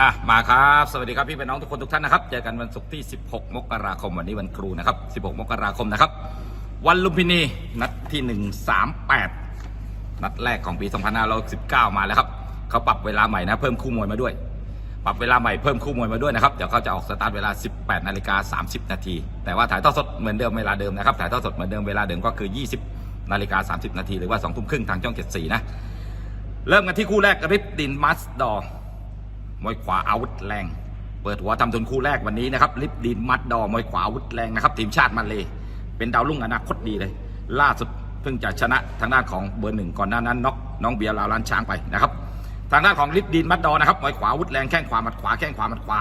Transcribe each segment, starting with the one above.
อะมาครับ สวัสดีครับพี่เป็นน้องทุกคนทุกท่านนะครับ เจอกันวันศุกร์ที่ 16 มกราคมวันนี้วันครูนะครับ 16 มกราคมนะครับ วันลุมพินีนัดที่ 138 นัดแรกของปี 2519 มาแล้วครับเขาปรับเวลาใหม่นะเพิ่มคู่มวยมาด้วย ปรับเวลาใหม่เพิ่มคู่มวยมาด้วยนะครับเดี๋ยวเขาจะออกสตาร์ทเวลา 18นาฬิกา30 นาทีแต่ว่าถ่ายทอดสดเหมือนเดิมเวลาเดิมนะครับถ่ายทอดสดเหมือนเดิมเวลาเดิมก็คือ 20นาฬิกา30 นาทีหรือว่า2ทุ่มครึ่งทางช่อง 74 นะเริ่มกันที่คู่แรกกริบดินมัสดอร์ มวยขวาอาวุธแรง เปิดหัวทำทุนคู่แรกวันนี้นะครับ ลิปดินมัดดอมวยขวาอาวุธแรงนะครับ ทีมชาติมาเลยเป็นดาวรุ่งอนาคตดีเลย ล่าสุดเพิ่งจะชนะทางด้านของเบอร์หนึ่งก่อนหน้านั้นน็อกน้องเบียร์ลาวล้านช้างไปนะครับ ทางด้านของลิปดินมัดดอนะครับมวยขวาอาวุธแรงแข้งขวาหมัดขวาแข้งขวาหมัดขวา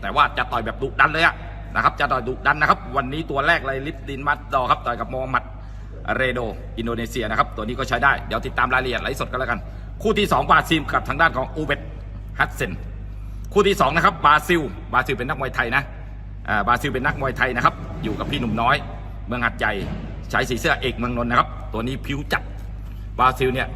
แต่ว่าจะต่อยแบบดุดันเลยอะนะครับ จะต่อยดุดันนะครับ วันนี้ตัวแรกเลยลิปดินมัดดอครับต่อยกับโมฮัมหมัดเรโด อินโดนีเซียนะครับ ตัวนี้ก็ใช้ได้ เดี๋ยวติดตามรายละเอียดไลฟ์สดกันแล้วกัน คู่ที่2บาซิลกับทางด้านของอูเบต ฮัตเซนคู่ที่2นะครับบราซิลบราซิลเป็นนักมวยไทยนะบราซิลเป็นนักมวยไทยนะครับ อยู่กับพี่หนุ่มน้อย เมืองหัดใหญ่ใช้สีเสื้อเอกเมืองนนท์นะครับ ตัวนี้ผิวจัดบราซิลเนี่ย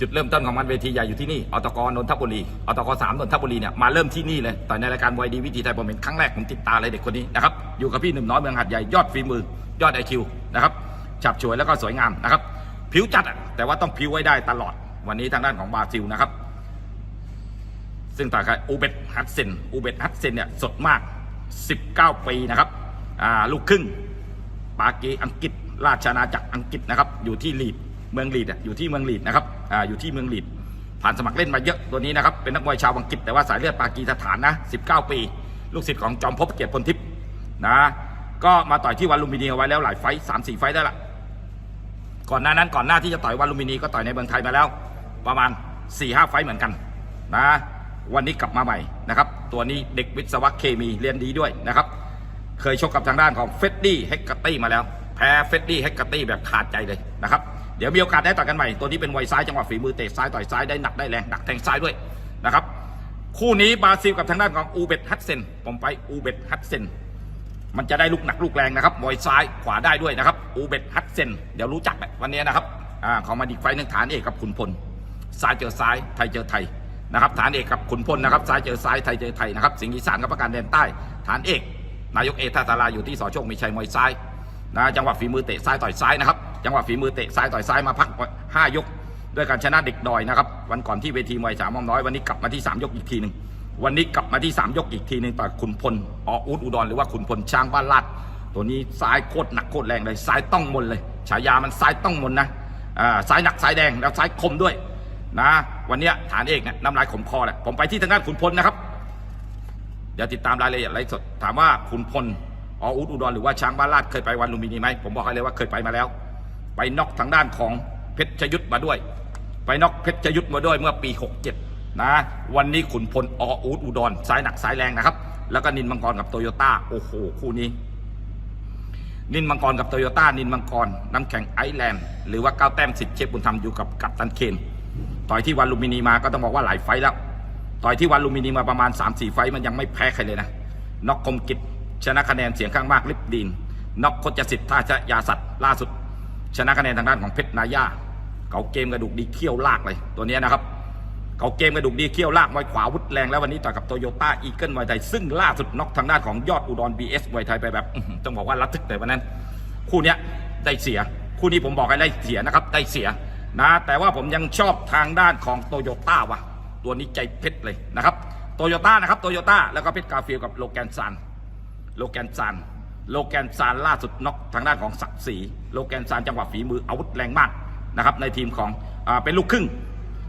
จุดเริ่มต้นของมันเวทีใหญ่อยู่ที่นี่อตกนนทบุรีอตกสามนนทบุรีเนี่ยมาเริ่มที่นี่เลยต่อยในรายการมวยดีวิธีไทยผมเป็นครั้งแรกผมติดตาเลยเด็กคนนี้นะครับอยู่กับพี่หนุ่มน้อยเมืองหัดใหญ่ยอดฝีมือ ยอดไอคิวนะครับฉับฉวยแล้วก็สวยงามนะครับผิวจัดแต่ว่าต้องผิวไว้ได้ตลอดวันนี้ทางด้านของบราซิลนะครับ ซึ่งต่อยกับอูเบตฮัตเซนอูเบตฮัตเซนเนี่ยสดมาก 19 ปีนะครับลูกครึ่งปากีอังกฤษราชอาณาจักรอังกฤษนะครับอยู่ที่ลีดเมืองลีดอะอยู่ที่เมืองลีดนะครับออยู่ที่เมืองลีดผ่านสมัครเล่นมาเยอะตัวนี้นะครับเป็นนักมวยชาวอังกฤษแต่ว่าสายเลือดปากีสถานนะ19 ปี ลูกศิษย์ของจอมภพเกียรติพลทิพย์นะก็มาต่อยที่วันลุมพินีเอาไว้แล้วหลายไฟสามสี่ไฟได้ละก่อนหน้านั้นก่อนหน้าที่จะต่อยวันลุมพินีก็ต่อยในเมืองไทยมาแล้ว ประมาณ4ี่ห้าไฟเหมือนกันนะ วันนี้กลับมาใหม่นะครับ ตัวนี้เด็กวิศวะเคมีเรียนดีด้วยนะครับ เคยชกกับทางด้านของเฟดดี้เฮกกตตี้มาแล้ว แพ้เฟดดี้เฮกกตตี้แบบขาดใจเลยนะครับ เดี๋ยวมีโอกาสได้ต่อยกันใหม่ ตัวนี้เป็นไวยซ้ายจังหวะฝีมือเตะซ้ายต่อยซ้ายได้หนักได้แรงดักแทงซ้ายด้วยนะครับ คู่นี้บราซิลกับทางด้านของอูเบตฮัตเซน ผมไปอูเบตฮัตเซน มันจะได้ลูกหนักลูกแรงนะครับมวยซ้ายขวาได้ด้วยนะครับ อูเบตฮัตเซน เดี๋ยวรู้จักแหละวันนี้นะครับ อ่า เขามาดีไฟท์หนึ่งฐานเอกกับขุนพลซ้ายเจอซ้าย ไทยเจอไทย นะครับฐานเอกกับขุนพลนะครับซ้ายเจอซ้ายไทยเจอไทยนะครับสิงห์อีสานกับประการแดนใต้ ฐานเอก นายกเอท่าตาราอยู่ที่สอโชคมีชัยมวยซ้ายนะจังหวะฝีมือเตะซ้ายต่อยซ้ายนะครับจังหวะฝีมือเตะซ้ายต่อยซ้ายมาพักห้ายก ด้วยการชนะเด็กดอยนะครับวันก่อนที่เวทีมวยสามอมน้อยวันนี้กลับมาที่สามยกอีกทีหนึ่งวันนี้กลับมาที่ 3 ยกอีกทีหนึ่งต่อขุนพลออูดอุดรหรือว่าขุนพลช้างบ้านลาดตัวนี้ซ้ายโคตรหนักโคตรแรงเลยซ้ายต้องมนเลยฉายามันซ้ายต้องมนนะอ่าซ้ายหนักซ้ายแดงแล้วซ้ายคมด้วย นะ วันนี้ฐานเอกเนี่ยน้ำลายขมคอแหละผมไปที่ทางด้านขุนพลนะครับ เดี๋ยวติดตามรายละเอียดไลฟ์สดถามว่าขุนพลออูดอุดรหรือว่าช้างบ้านลาดเคยไปวันลุมพินีไหมผมบอกให้เลยว่าเคยไปมาแล้ว ไปน็อกทางด้านของเพชรชยุทธมาด้วย ไปน็อกเพชรชยุทธมาด้วยเมื่อปี 67 นะ วันนี้ขุนพลออูดอุดรสายหนักสายแรงนะครับ แล้วก็นินมังกรกับโตโยต้าโอ้โหคู่นี้นินมังกรกับโตโยต้านินมังกรน้ำแข็งไอแลนด์หรือว่าก้าวแต้มสิทธิ์เชฟบุญธรรมอยู่กับกัปตันเคน ต่อยที่วันลุมพินีมาก็ต้องบอกว่าหลายไฟแล้ว ต่อยที่วันลุมพินีมาประมาณ 3-4 ไฟมันยังไม่แพ้ใครเลยนะน็อกคมกิจชนะคะแนนเสียงข้างมากลิบดีนน็อกโคจสิทธิ์ท่าชยาสัตว์ล่าสุด ชนะคะแนนทางด้านของเพชรนาย่าเก่าเกมกระดูกดีเขี้ยวลากเลยตัวนี้นะครับเก่าเกมกระดูกดีเขี้ยวลากมวยขวาวุดแรงแล้ววันนี้ต่อยกับโตโยต้าอีเกิลมวยไทยซึ่งล่าสุดน็อกทางด้านของยอดอุดร BS มวยไทยไปแบบต้องบอกว่าระทึกแต่วันนั้น คู่นี้ได้เสียคู่นี้ผมบอกให้ได้เสียนะครับได้เสีย นะ แต่ว่าผมยังชอบทางด้านของโตโยต้าว่ะ ตัวนี้ใจเพชรเลยนะครับโตโยต้านะครับโตโยต้าแล้วก็เพชรกาฟิลกับโลแกนซันโลแกนซานโลแกนซานล่าสุดน็อกทางด้านของศักดิ์ศรีโลแกนซานจังหวะฝีมืออาวุธแรงมากนะครับในทีมของอ่าเป็นลูกครึ่ง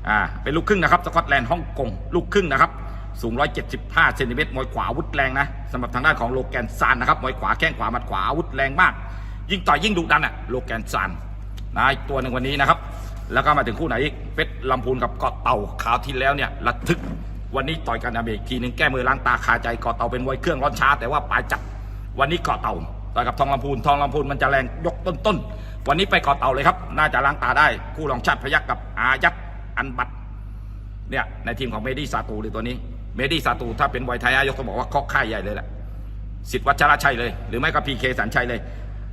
อ่าเป็นลูกครึ่งนะครับสกอตแลนด์ฮ่องกงลูกครึ่งนะครับสูง 175เซนติเมตรมวยขวาอาวุธแรงนะสำหรับทางด้านของโลแกนซานนะครับมวยขวาแข้งขวาหมัดขวาอาวุธแรงมาก ยิ่งต่อยยิ่งดุดันอะโลแกนซานนะตัวหนึ่งวันนี้นะครับ แล้วก็มาถึงคู่ไหนอีกเพชรลำพูนกับเกาะเต่าขาวที่แล้วเนี่ยระทึกวันนี้ต่อยกันอเมริกทีหนึ่งแก้มือล้างตาคาใจเกาะเต่าเป็นมวยเครื่องร้อนช้า แต่ว่าปลายจับวันนี้เกาะเต่าต่อยกับทองลำพูนทองลำพูนมันจะแรงยกต้นๆวันนี้ไปเกาะเต่าเลยครับ น่าจะล้างตาได้ คู่รองชาติพยักกับอายัดอันบัตเนี่ยในทีมของเมดี้ซาตูเลยตัวนี้ เมดี้ซาตูถ้าเป็นไวยไทยอายกต้องบอกว่าเคาะค่ายใหญ่เลยแหละสิทธิ์วัชรชัยเลย หรือไม่ก็พีเคสันชัยเลย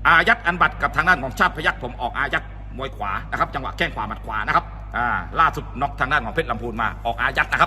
อายัดอันบัตกับทางด้านของชาติพยักผมออกอายัด มวยขวานะครับจังหวะแข้งขวาหมัดขวานะครับอ่าล่าสุดน็อกทางด้านของเพชรลำพูนมาออกอายัดนะครับ